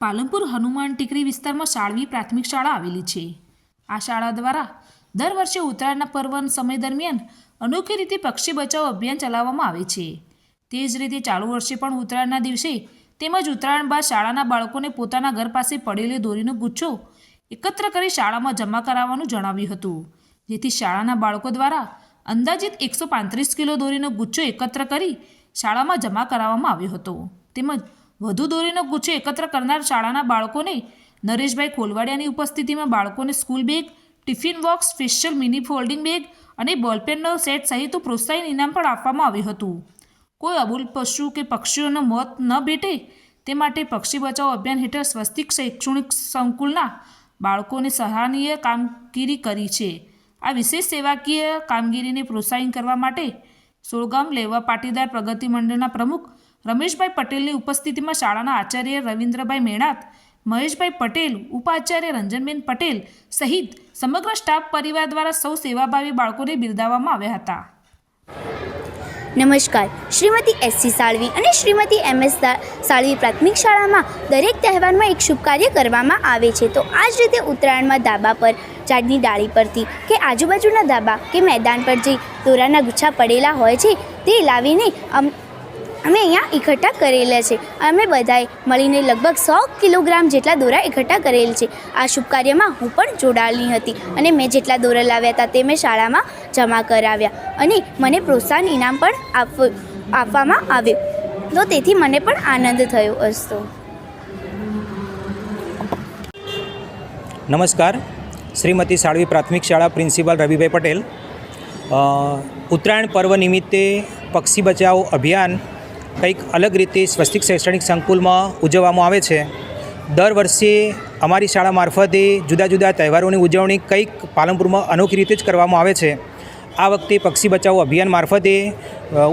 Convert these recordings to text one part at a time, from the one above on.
પાલનપુર હનુમાન ટીકરી વિસ્તારમાં શાળવી પ્રાથમિક શાળા આવેલી છે. આ શાળા દ્વારા દર વર્ષે ઉત્તરાયણના પર્વ સમય દરમિયાન અનોખી રીતે પક્ષી બચાવ અભિયાન ચલાવવામાં આવે છે. તે જ રીતે ચાલુ વર્ષે પણ ઉત્તરાયણના દિવસે તેમજ ઉત્તરાયણ બાદ શાળાના બાળકોને પોતાના ઘર પાસે પડેલી દોરીનો ગુચ્છો એકત્ર કરી શાળામાં જમા કરાવવાનું જણાવ્યું હતું. જેથી શાળાના બાળકો દ્વારા અંદાજિત એકસો પાંત્રીસ કિલો દોરીનો ગુચ્છો એકત્ર કરી શાળામાં જમા કરાવવામાં આવ્યો હતો. તેમજ વધુ દોરીનો ગુચ્છો એકત્ર કરનાર શાળાના બાળકોને નરેશભાઈ ખોલવાડિયાની ઉપસ્થિતિમાં બાળકોને school bag, tiffin box, special mini folding bag અને બોલપેનનો સેટ સહિત પ્રોત્સાહન ઇનામ પણ આપવામાં આવ્યું હતું. કોઈ અબુલ પશુ કે પક્ષીઓનો મોત ન ભેટે તે માટે પક્ષી બચાવ અભિયાન હેઠળ સ્વસ્તિક શૈક્ષણિક સંકુલના બાળકોને સરાહનીય કામગીરી કરી છે. આ વિશેષ સેવાકીય કામગીરીને પ્રોત્સાહિત કરવા માટે સોળગામ લેવા પાટીદાર પ્રગતિ મંડળના પ્રમુખ રમેશભાઈ પટેલની ઉપસ્થિતિમાં શાળાના આચાર્ય રવિન્દ્રભાઈ મેણાત, મહેશભાઈ પટેલ, ઉપાચાર્ય રંજનબેન પટેલ સહિત સમગ્ર સ્ટાફ પરિવાર દ્વારા સૌ સેવાભાવી બાળકોને બિરદાવવામાં આવ્યા હતા. નમસ્કાર. શ્રીમતી એસસી સાળવી અને શ્રીમતી એમ એસ સાળવી પ્રાથમિક શાળામાં દરેક તહેવારમાં એક શુભ કાર્ય કરવામાં આવે છે. તો આ જ રીતે ઉત્તરાયણમાં ધાબા પર ઝાડની ડાળી પરથી કે આજુબાજુના ધાબા કે મેદાન પર જે દોરાના ગુચ્છા પડેલા હોય છે, તે લાવીને અમ અહીંયા એકઠા કરેલા છે. અમે બધાએ મળીને લગભગ સો કિલોગ્રામ જેટલા દોરા એકઠા કરેલ છે. આ શુભ કાર્યમાં હું પણ જોડાયેલી હતી અને મેં જેટલા દોરા લાવ્યા હતા તે મેં શાળામાં જમા કરાવ્યા અને મને પ્રોત્સાહન ઇનામ પણ આપ, આપવામાં આવ્યું. તો તેથી મને પણ આનંદ થયો હતો નમસ્કાર. શ્રીમતી સાળવી પ્રાથમિક શાળા પ્રિન્સિપાલ રવિભાઈ પટેલ. ઉત્તરાયણ પર્વ નિમિત્તે પક્ષી બચાવ અભિયાન કંઈક અલગ રીતે સ્વસ્તિક શૈક્ષણિક સંકુલમાં ઉજવવામાં આવે છે. દર વર્ષે અમારી શાળા મારફતે જુદા જુદા તહેવારોની ઉજવણી કંઈક પાલનપુરમાં અનોખી રીતે જ કરવામાં આવે છે. આ વખતે પક્ષી બચાવો અભિયાન મારફતે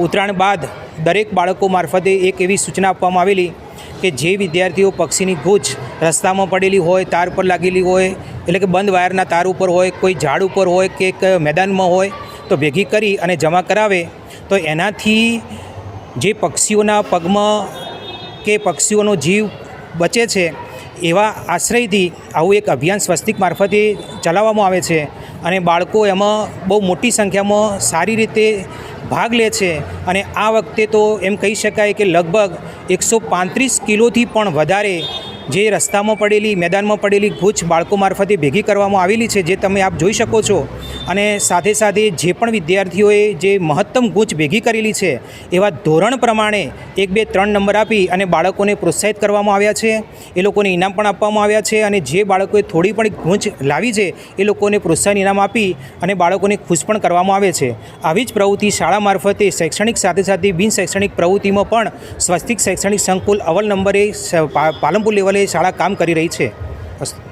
ઉત્તરાયણ બાદ દરેક બાળકો મારફતે એક એવી સૂચના આપવામાં આવેલી કે જે વિદ્યાર્થીઓ પક્ષીની ગૂંચ રસ્તામાં પડેલી હોય, તાર પર લાગેલી હોય, એટલે કે બંધ વાયરના તાર ઉપર હોય, કોઈ ઝાડ ઉપર હોય કે મેદાનમાં હોય, તો ભેગી કરી અને જમા કરાવે. તો એનાથી જે પક્ષીઓના પગમાં કે પક્ષીઓનો જીવ બચે છે, એવા આશ્રયથી આવું એક અભિયાન સ્વસ્તિક મારફતે ચલાવવામાં આવે છે અને બાળકો એમાં બહુ મોટી સંખ્યામાં સારી રીતે ભાગ લે છે અને આ વખતે તો એમ કહી શકાય કે લગભગ એકસો પાંત્રીસ કિલોથી પણ વધારે જે રસ્તામાં પડેલી, મેદાનમાં પડેલી ગૂંચ બાળકો મારફતે ભેગી કરવામાં આવેલી છે, જે તમે આપ જોઈ શકો છો. અને સાથે સાથે જે પણ વિદ્યાર્થીઓએ જે મહત્તમ ગૂંચ ભેગી કરેલી છે, એવા ધોરણ પ્રમાણે એક, બે, ત્રણ નંબર આપી અને બાળકોને પ્રોત્સાહિત કરવામાં આવ્યા છે. એ લોકોને ઇનામ પણ આપવામાં આવ્યા છે અને જે બાળકોએ થોડી પણ ગૂંચ લાવી છે, એ લોકોને પ્રોત્સાહન ઇનામ આપી અને બાળકોને ખુશ પણ કરવામાં આવે છે. આવી જ પ્રવૃત્તિ શાળા મારફતે શૈક્ષણિક સાથે સાથે બિન શૈક્ષણિક પ્રવૃત્તિમાં પણ સ્વસ્તિક શૈક્ષણિક સંકુલ અવલ નંબરે પાલનપુર પા- પાલનપુર લેવલે શાળા કામ કરી રહી છે. અસ્તુ